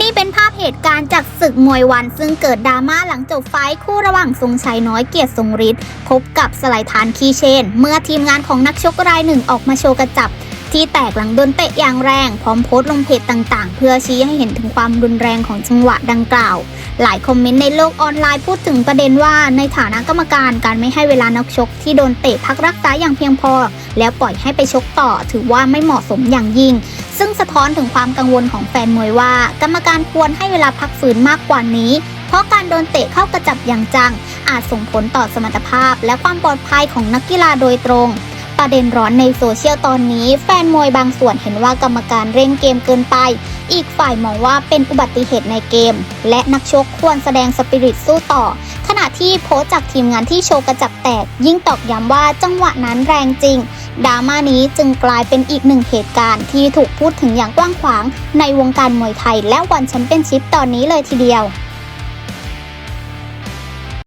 นี่เป็นภาพเหตุการณ์จากศึกมวยวัน ซึ่งเกิดดราม่าหลังจบไฟคู่ระหว่างทรงชัยน้อยเกียรติทรงฤทธิ์พบกับสไลทานคีเชน เมื่อทีมงานของนักชกรายหนึ่งออกมาโชว์กระจับ ที่แตกหลังโดนเตะอย่างแรง พร้อมโพสต์ลงเพจต่างๆ เพื่อชี้ให้เห็นถึงความรุนแรงของจังหวะดังกล่าว หลายคอมเมนต์ในโลกออนไลน์พูดถึงประเด็นว่าในฐานะกรรมการการไม่ให้เวลานักชกที่โดนเตะพักรักษาอย่างเพียงพอ แล้วปล่อยให้ไปชกต่อถือว่าไม่เหมาะสมอย่างยิ่ง ซึ่งสะท้อนถึงความกังวลของแฟนมวยว่า กรรมการควรให้เวลาพักฟื้นมากกว่านี้ เพราะการโดนเตะเข้ากระจับอย่างจัง อาจส่งผลต่อสมรรถภาพ และความปลอดภัยของนักกีฬาโดยตรง ประเด็นร้อนในโซเชียลตอนนี้ แฟนมวยบางส่วนเห็นว่ากรรมการเร่งเกมเกินไป อีกฝ่ายมองว่าเป็นอุบัติเหตุในเกม และนักชกควรแสดงสปิริตสู้ต่อขณะที่โพสจากทีมงานที่โชว์กระจับแตก ยิ่งตอกย้ำว่าจังหวะนั้นแรงจริง ดราม่านี้จึงกลายเป็นอีกหนึ่งเหตุการณ์ที่ถูกพูดถึงอย่างกว้างขวางในวงการมวยไทยและวันแชมเปี้ยนชิพตอนนี้เลยทีเดียว